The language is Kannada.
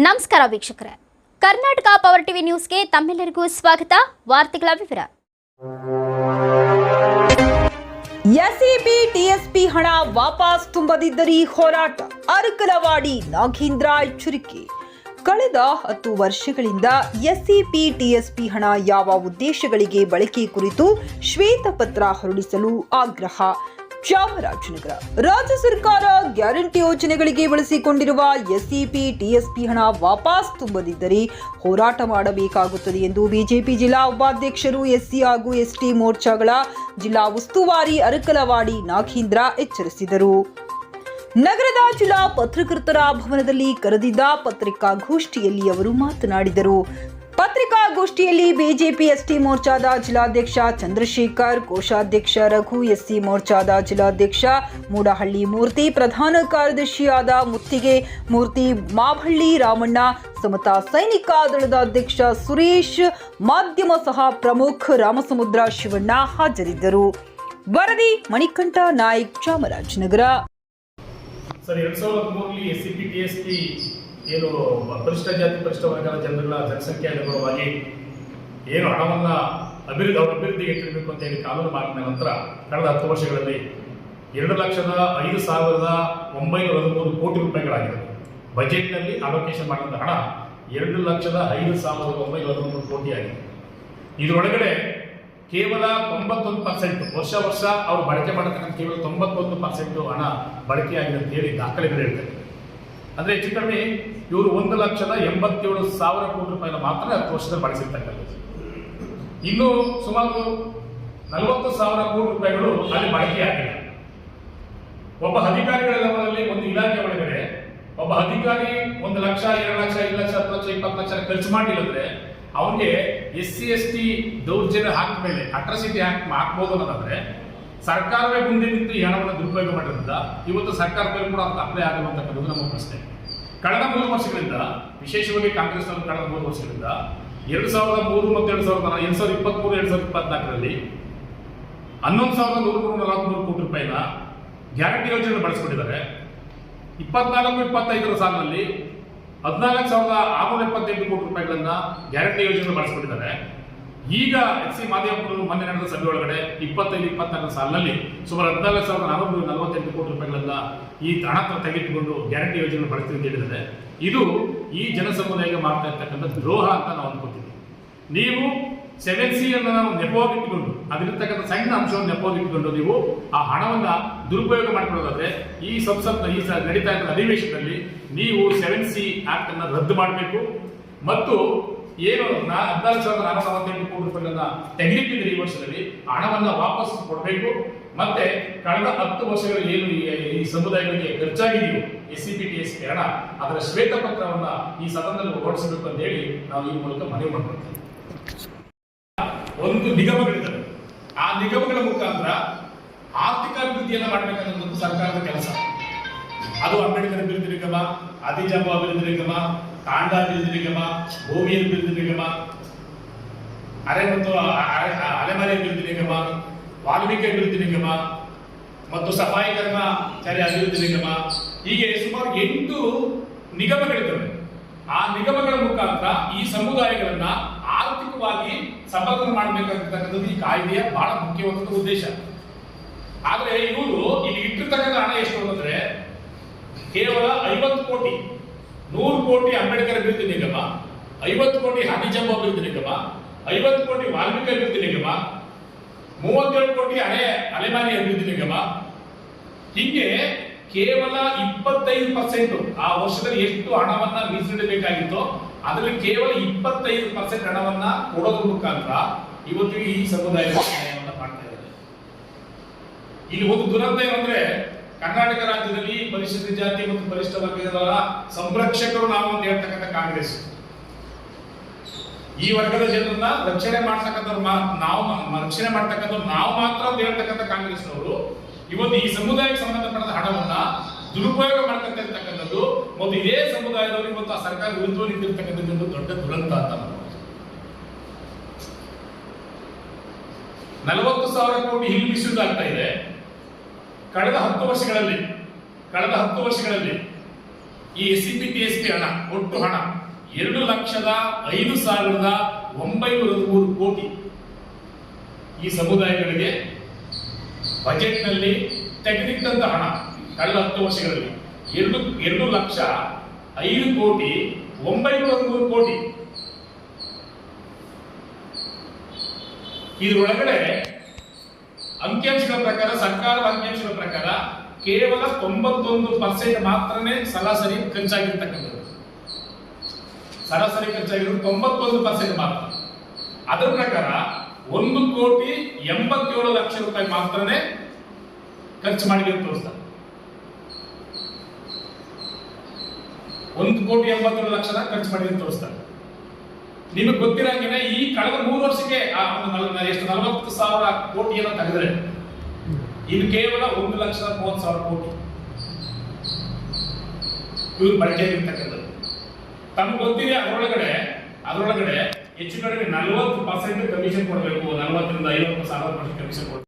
ನಮಸ್ಕಾರ ವೀಕ್ಷಕರೇ. ಕರ್ನಾಟಕ ಪವರ್ ಟಿವಿ ನ್ಯೂಸ್ಗೆ ತಮ್ಮೆಲ್ಲರಿಗೂ ಸ್ವಾಗತ. ವಾರ್ತೆಗಳ ವಿವರ. ಎಸ್ಇಬಿ, ಟಿಎಸ್ಪಿ ಹಣ ವಾಪಸ್ ತುಂಬದಿದ್ದರೆ ಹೋರಾಟ. ಅರಕಲವಾಡಿ ನಾಗೇಂದ್ರ ಎಚ್ಚರಿಕೆ. ಕಳೆದ ಹತ್ತು ವರ್ಷಗಳಿಂದ ಎಸ್ಇಪಿ ಟಿಎಸ್ಪಿ ಹಣ ಯಾವ ಉದ್ದೇಶಗಳಿಗೆ ಬಳಕೆ ಕುರಿತು ಶ್ವೇತಪತ್ರ ಹೊರಡಿಸಲು ಆಗ್ರಹ. ಚಾಮರಾಜನಗರ ರಾಜ್ಯ ಸರ್ಕಾರ ಗ್ಯಾರಂಟಿ ಯೋಜನೆಗಳಿಗೆ ಬಳಸಿಕೊಂಡಿರುವ ಎಸ್ಇಪಿ ಟಿಎಸ್ಪಿ ಹಣ ವಾಪಸ್ ತುಂಬದಿದ್ದರೆ ಹೋರಾಟ ಮಾಡಬೇಕಾಗುತ್ತದೆ ಎಂದು ಬಿಜೆಪಿ ಜಿಲ್ಲಾ ಉಪಾಧ್ಯಕ್ಷರು ಎಸ್ಸಿ ಹಾಗೂ ಎಸ್ಟಿ ಮೋರ್ಚಾಗಳ ಜಿಲ್ಲಾ ಉಸ್ತುವಾರಿ ಅರಕಲವಾಡಿ ನಾಗೇಂದ್ರ ಎಚ್ಚರಿಸಿದರು. ನಗರದ ಜಿಲ್ಲಾ ಪತ್ರಕರ್ತರ ಭವನದಲ್ಲಿ ಕರೆದಿದ್ದ ಪತ್ರಿಕಾಗೋಷ್ಠಿಯಲ್ಲಿ ಅವರು ಮಾತನಾಡಿದರು. ಪತ್ರಿಕಾಗೋಷ್ಠಿಯಲ್ಲಿ ಬಿಜೆಪಿ ಎಸ್ಟಿ ಮೋರ್ಚಾದ ಜಿಲ್ಲಾಧ್ಯಕ್ಷ ಚಂದ್ರಶೇಖರ್, ಕೋಶಾಧ್ಯಕ್ಷ ರಘು, ಎಸ್ಸಿ ಮೋರ್ಚಾದ ಜಿಲ್ಲಾಧ್ಯಕ್ಷ ಮೂಡಹಳ್ಳಿ ಮೂರ್ತಿ, ಪ್ರಧಾನ ಕಾರ್ಯದರ್ಶಿಯಾದ ಮುತ್ತಿಗೆ ಮೂರ್ತಿ ಮಾಭಳ್ಳಿ ರಾಮಣ್ಣ, ಸಮತಾ ಸೈನಿಕ ದಳದ ಅಧ್ಯಕ್ಷ ಸುರೇಶ್, ಮಾಧ್ಯಮ ಸಹ ಪ್ರಮುಖ ರಾಮಸಮುದ್ರ ಶಿವಣ್ಣ ಹಾಜರಿದ್ದರು. ವರದಿ, ಮಣಿಕಂಠ ನಾಯಕ್ ಚಾಮರಾಜನಗರ. ಏನು ಪರಿಷ್ಠ ಜಾತಿ, ಪರಿಷ್ಠ ವರ್ಗದ ಜನರುಗಳ ಜನಸಂಖ್ಯೆ ಅನುಗುಣವಾಗಿ ಏನು ಹಣವನ್ನು ಅಭಿವೃದ್ಧಿ, ಅವರ ಅಭಿವೃದ್ಧಿಗೆ ಇಟ್ಟಿರಬೇಕು ಅಂತ ಹೇಳಿ ಕಾನೂನು ಮಾಡಿದ ನಂತರ ಕಳೆದ ಹತ್ತು ವರ್ಷಗಳಲ್ಲಿ ಎರಡು ಲಕ್ಷದ ಐದು ಸಾವಿರದ ಒಂಬೈನೂರ ಹದಿಮೂರು ಕೋಟಿ ರೂಪಾಯಿಗಳಾಗಿದೆ ಬಜೆಟ್ನಲ್ಲಿ ಅಲೋಕೇಶನ್ ಮಾಡಿದ ಹಣ ಎರಡು ಲಕ್ಷದ ಐದು ಸಾವಿರದ ಒಂಬೈನೂರ ಹದಿಮೂರು ಕೋಟಿ ಆಗಿದೆ ಇದರೊಳಗಡೆ ಕೇವಲ ತೊಂಬತ್ತೊಂದು ಪರ್ಸೆಂಟ್, ವರ್ಷ ವರ್ಷ ಅವರು ಬಳಕೆ ಮಾಡತಕ್ಕಂಥ ಕೇವಲ ತೊಂಬತ್ತೊಂದು ಪರ್ಸೆಂಟ್ ಹಣ ಬಳಕೆಯಾಗಿದೆ ಅಂತ ಹೇಳಿ ದಾಖಲೆಗಳು ಹೇಳ್ತಾರೆ ಅಂದ್ರೆ ಹೆಚ್ಚು ಕಡಿಮೆ ಇವರು ಒಂದು ಲಕ್ಷದ ಎಂಬತ್ತೇಳು ಸಾವಿರ ಕೋಟಿ ರೂಪಾಯಿನ ಮಾತ್ರ ಹತ್ತು ವರ್ಷದಲ್ಲಿ ಬಳಸಿರ್ತಕ್ಕಂಥದ್ದು. ಇನ್ನು ಸುಮಾರು ನಲವತ್ತು ಸಾವಿರ ಕೋಟಿ ರೂಪಾಯಿಗಳು ಅಲ್ಲಿ ಬಳಕೆಯಾಗಿಲ್ಲ ಒಬ್ಬ ಅಧಿಕಾರಿಗಳ ಲೆವೆಲಲ್ಲಿ ಒಂದು ಇಲಾಖೆ ಒಳಗಡೆ, ಒಬ್ಬ ಅಧಿಕಾರಿ ಒಂದು ಲಕ್ಷ, ಎರಡು ಲಕ್ಷ, ಐದು ಲಕ್ಷ, ಹತ್ತು ಲಕ್ಷ, ಇಪ್ಪತ್ತು ಲಕ್ಷ ಖರ್ಚು ಮಾಡಿಲ್ಲ ಅಂದ್ರೆ ಅವನಿಗೆ ಎಸ್ ಸಿ ಎಸ್ ಟಿ ದೌರ್ಜನ್ಯ ಹಾಕಿದ ಮೇಲೆ ಅಟ್ರಾಸಿಟಿ ಹಾಕ್ ಹಾಕ್ಬೋದು ಅನ್ನೋದಾದ್ರೆ ಸರ್ಕಾರವೇ ಮುಂದೆ ನಿಂತು ಈ ಹಣವನ್ನು ದುರುಪಯೋಗ ಮಾಡಿರೋದ್ರಿಂದ ಇವತ್ತು ಸರ್ಕಾರ ಮೇಲೆ ಕೂಡ ಅಂತ ಅಪ್ಲೈ ಆಗಿರುವಂತಕ್ಕಂಥದ್ದು ನಮ್ಮ ಪ್ರಶ್ನೆ. ಕಳೆದ ಮೂರು ವರ್ಷಗಳಿಂದ, ವಿಶೇಷವಾಗಿ ಕಾಂಗ್ರೆಸ್ನವರು ಕಳೆದ ಮೂರು ವರ್ಷಗಳಿಂದ, ಎರಡು ಸಾವಿರದ ಮೂರು ಮತ್ತು ಎರಡು ಸಾವಿರದ ಎರಡು ಸಾವಿರದ ಇಪ್ಪತ್ತ್ಮೂರು ಎರಡು ಸಾವಿರದ ಇಪ್ಪತ್ನಾಲ್ಕರಲ್ಲಿ ಹನ್ನೊಂದು ಸಾವಿರದ ನೂರು ನೂರ ನಲವತ್ಮೂರು ಕೋಟಿ ರೂಪಾಯಿನ ಗ್ಯಾರಂಟಿ ಯೋಜನೆ ಬಳಸ್ಕೊಂಡಿದ್ದಾರೆ. ಇಪ್ಪತ್ನಾಲ್ಕು, ಇಪ್ಪತ್ತೈದರ ಸಾಲಿನಲ್ಲಿ ಹದಿನಾಲ್ಕು ಸಾವಿರದ ಆರುನೂರ ಎಪ್ಪತ್ತೆಂಟು ಕೋಟಿ ರೂಪಾಯಿಗಳನ್ನು ಗ್ಯಾರಂಟಿ ಯೋಜನೆ ಬಳಸ್ಕೊಂಡಿದ್ದಾರೆ. ಈಗ ಎಚ್ ಸಿ ಮಾದೇವಪುರರು ಮೊನ್ನೆ ನಡೆದ ಸಭೆ ಒಳಗಡೆ ಇಪ್ಪತ್ತೈದು ಇಪ್ಪತ್ತಾರರ ಸಾಲಿನಲ್ಲಿ ಸುಮಾರು ಹದಿನಾಲ್ಕು ಸಾವಿರದ ನಾನ್ನೂರ ನಲವತ್ತೆಂಟು ಕೋಟಿ ರೂಪಾಯಿಗಳನ್ನ ಈ ಹಣತ್ರ ತೆಗೆದುಕೊಂಡು ಗ್ಯಾರಂಟಿ ಯೋಜನೆ ಬಳಸ್ತೀವಿ ಅಂತ ಹೇಳಿದರೆ ಇದು ಈ ಜನಸಮುದಾಯಕ್ಕೆ ಮಾಡ್ತಾ ಇರ್ತಕ್ಕಂಥ ದ್ರೋಹ ಅಂತ ನಾವು ಅಂದ್ಕೊತೀವಿ ನೀವು ಸೆವೆನ್ ಸಿ ಅನ್ನು ನಾವು ನೆಪವಾಗಿಟ್ಟುಕೊಂಡು ಅದರಿರ್ತಕ್ಕಂಥ ಸಣ್ಣ ಅಂಶವನ್ನು ನೆಪವಾಗಿಟ್ಟುಕೊಂಡು ನೀವು ಆ ಹಣವನ್ನ ದುರುಪಯೋಗ ಮಾಡಿಕೊಳ್ಳೋದಾದ್ರೆ ಈ ಸಂಸತ್ನ ಈ ನಡೀತಾ ಇರೋ ಅಧಿವೇಶನದಲ್ಲಿ ನೀವು ಸೆವೆನ್ ಸಿ ಆಕ್ಟ್ ಅನ್ನ ರದ್ದು ಮಾಡಬೇಕು. ಮತ್ತು ಏನು, ನಾ ಹದಿನಾಲ್ಕು ಸಾವಿರದ ನಾನೂರ ನಲವತ್ತೆಂಟು ಕೋಟಿ ರೂಪಾಯಿಗಳನ್ನ ತೆಗೆದಿಟ್ಟಿದ್ರೆ ಈ ವರ್ಷದಲ್ಲಿ ಹಣವನ್ನು ವಾಪಸ್ ಕೊಡಬೇಕು. ಮತ್ತೆ ಕಳೆದ ಹತ್ತು ವರ್ಷಗಳಲ್ಲಿ ಏನು ಈ- ಸಮುದಾಯಗಳಿಗೆ ಖರ್ಚಾಗಿದೆಯೋ S C P T S ಹಣ ಅದರ ಶ್ವೇತಪತ್ರವನ್ನ ಈ ಸದನದಲ್ಲಿ ಹೊರಡಿಸಬೇಕು ಅಂತ ಹೇಳಿ ನಾವು ಈ ಮೂಲಕ ಮನವಿ ಮಾಡ್ಕೊಳ್ತೇವೆ ಒಂದು ನಿಗಮಗಳಿದ್ದಾವೆ. ಆ ನಿಗಮಗಳ ಮುಖಾಂತರ ಆರ್ಥಿಕ ಅಭಿವೃದ್ಧಿಯನ್ನ ಮಾಡಬೇಕನ್ನೋದು ಸರ್ಕಾರದ ಕೆಲಸ. ಅದು ಅಂಬೇಡ್ಕರ್ ಅಭಿವೃದ್ಧಿ ನಿಗಮ, ಆದಿಜಾಂಬ ಅಭಿವೃದ್ಧಿ ನಿಗಮ ತಾಂಡ ಅಭಿವೃದ್ಧಿ ನಿಗಮ ಭೂಮಿ ಅಭಿವೃದ್ಧಿ ನಿಗಮ ಅರೆ ಮತ್ತು ಅಲೆಮರೆ ಅಭಿವೃದ್ಧಿ ನಿಗಮ ವಾಲ್ಮೀಕಿ ಅಭಿವೃದ್ಧಿ ನಿಗಮ ಮತ್ತು ಸಫಾಯಿ ಕರ್ಮಚಾರಿ ಅಭಿವೃದ್ಧಿ ನಿಗಮ ಹೀಗೆ ಸುಮಾರು ಎಂಟು ನಿಗಮಗಳಿದ್ದಾವೆ. ಆ ನಿಗಮಗಳ ಮುಖಾಂತರ ಈ ಸಮುದಾಯಗಳನ್ನ ಆರ್ಥಿಕವಾಗಿ ಸಬಲನ ಮಾಡಬೇಕಾಗಿರ್ತಕ್ಕಂಥದ್ದು ಈ ಕಾಯ್ದೆಯ ಬಹಳ ಮುಖ್ಯವಾದ ಉದ್ದೇಶ. ಆದ್ರೆ ಇವರು ಇಲ್ಲಿ ಇಟ್ಟಿರ್ತಕ್ಕಂಥ ಹಣ ಎಷ್ಟು ಅಂದ್ರೆ ಕೇವಲ ಐವತ್ತು ಕೋಟಿ. ನೂರು ಕೋಟಿ ಅಂಬೇಡ್ಕರ್ ಅಭಿವೃದ್ಧಿ ನಿಗಮ, ಐವತ್ತು ಕೋಟಿ ಹಾಟಿಜಂಬ ಅಭಿವೃದ್ಧಿ ನಿಗಮ, ಐವತ್ತು ಕೋಟಿ ವಾಲ್ಮೀಕಿ ಅಭಿವೃದ್ಧಿ ನಿಗಮ, ಮೂವತ್ತೇಳು ಕೋಟಿ ಹಳೆ ಅಲೆಮಾನಿ ಅಭಿವೃದ್ಧಿ ನಿಗಮ. ಹೀಗೆ ಕೇವಲ ಇಪ್ಪತ್ತೈದು ಪರ್ಸೆಂಟ್ ಆ ವರ್ಷದಲ್ಲಿ ಎಷ್ಟು ಹಣವನ್ನ ಮೀಸಲಿಡಬೇಕಾಗಿತ್ತು ಅದರಲ್ಲಿ ಕೇವಲ ಇಪ್ಪತ್ತೈದು ಪರ್ಸೆಂಟ್ ಹಣವನ್ನ ಕೊಡೋದ್ರ ಮುಖಾಂತರ ಇವತ್ತು ಈ ಸಮುದಾಯದ ಸಹಾಯವನ್ನ ಮಾಡ್ತಾ ಇದ್ದಾರೆ. ಇಲ್ಲಿ ಒಂದು ದುರಂತ ಏನಂದ್ರೆ ಕರ್ನಾಟಕ ರಾಜ್ಯದಲ್ಲಿ ಪರಿಶಿಷ್ಟ ಜಾತಿ ಮತ್ತು ಪರಿಶಿಷ್ಟ ವರ್ಗದವರ ಸಂರಕ್ಷಕರು ನಾವು ಅಂತ ಹೇಳ್ತಕ್ಕಂಥ ಕಾಂಗ್ರೆಸ್. ಈ ವರ್ಗದ ಜನರನ್ನ ರಕ್ಷಣೆ ಮಾಡ್ತಕ್ಕಂಥವ್ರು ನಾವು ರಕ್ಷಣೆ ಮಾಡ್ತಕ್ಕಂಥವ್ರು ನಾವು ಮಾತ್ರ ಅಂತ ಹೇಳ್ತಕ್ಕಂಥ ಕಾಂಗ್ರೆಸ್ನವರು ಇವತ್ತು ಈ ಸಮುದಾಯಕ್ಕೆ ಸಂಬಂಧಪಟ್ಟ ಹಣವನ್ನ ದುರುಪಯೋಗ ಮಾಡ್ತಕ್ಕಂಥದ್ದು ಮತ್ತು ಇದೇ ಸಮುದಾಯದವರು ಇವತ್ತು ಆ ಸರ್ಕಾರ ವಿರುದ್ಧ ನಿಂತಿರ್ತಕ್ಕಂಥದ್ದು ದೊಡ್ಡ ದುರಂತ ಅಂತ ನಲವತ್ತು ಸಾವಿರ ಕೋಟಿ ಮಿಸ್ಯೂಸ್ ಇದೆ. ಕಳೆದ ಹತ್ತು ವರ್ಷಗಳಲ್ಲಿ, ಕಳೆದ ಹತ್ತು ವರ್ಷಗಳಲ್ಲಿ ಈ C P T S P ಹಣ, ಒಟ್ಟು ಹಣ ಎರಡು ಲಕ್ಷದ ಐದು ಸಾವಿರದ ಒಂಬೈನೂರ ಮೂರು ಕೋಟಿ. ಈ ಸಮುದಾಯಗಳಿಗೆ ಬಜೆಟ್ನಲ್ಲಿ ತೆಗೆದಿಟ್ಟಂತ ಹಣ ಕಳೆದ ಹತ್ತು ವರ್ಷಗಳಲ್ಲಿ ಎರಡು ಎರಡು ಲಕ್ಷ ಐದು ಕೋಟಿ, ಒಂಬೈನೂರ ಮೂರು ಕೋಟಿ. ಇದರೊಳಗಡೆ ಅಂಕಿಅಂಶಗಳ ಪ್ರಕಾರ, ಸರ್ಕಾರದ ಅಂಕಿಅಂಶಗಳ ಪ್ರಕಾರ ಕೇವಲ ತೊಂಬತ್ತೊಂದು ಪರ್ಸೆಂಟ್ ಮಾತ್ರನೇ ಸರಾಸರಿ ಖರ್ಚಾಗಿರ್ತಕ್ಕಂಥದ್ದು. ಸರಾಸರಿ ಖರ್ಚಾಗಿರೋದು ತೊಂಬತ್ತೊಂದು ಪರ್ಸೆಂಟ್ ಮಾತ್ರ. ಅದರ ಪ್ರಕಾರ ಒಂದು ಕೋಟಿ ಎಂಬತ್ತೇಳು ಲಕ್ಷ ರೂಪಾಯಿ ಮಾತ್ರನೇ ಖರ್ಚು ಮಾಡಿದೆ ಅಂತ ತೋರಿಸ್ತಾರೆ ಒಂದು ಕೋಟಿ ಎಂಬತ್ತೇಳು ಲಕ್ಷದ ಖರ್ಚು ಮಾಡಿದೆ ಅಂತ ತೋರಿಸ್ತಾರೆ ನಿಮಗೆ ಗೊತ್ತಿರಂಗೇನೆ ಈ ಕಳೆದ ಮೂರು ವರ್ಷಕ್ಕೆ ಎಷ್ಟು ನಲವತ್ತು ಸಾವಿರ ಕೋಟಿಯನ್ನು ತೆಗೆದ್ರೆ ಇದು ಕೇವಲ ಒಂದು ಲಕ್ಷದ ಮೂವತ್ತು ಸಾವಿರ ಕೋಟಿ. ಇವ್ರು ಬಳಕೆ ತಮಗೆ ತಮ್ಗೆ ಗೊತ್ತಿದೆ ಅದರೊಳಗಡೆ ಅದರೊಳಗಡೆ ಹೆಚ್ಚು ಕಡಿಮೆ ನಲವತ್ತು ಪರ್ಸೆಂಟ್ ಕಮಿಷನ್ ಕೊಡಬೇಕು, ನಲವತ್ತರಿಂದ ಐವತ್ತು ಸಾವಿರ ಪರ್ಸೆಂಟ್ ಕಮಿಷನ್ ಕೊಡಬೇಕು.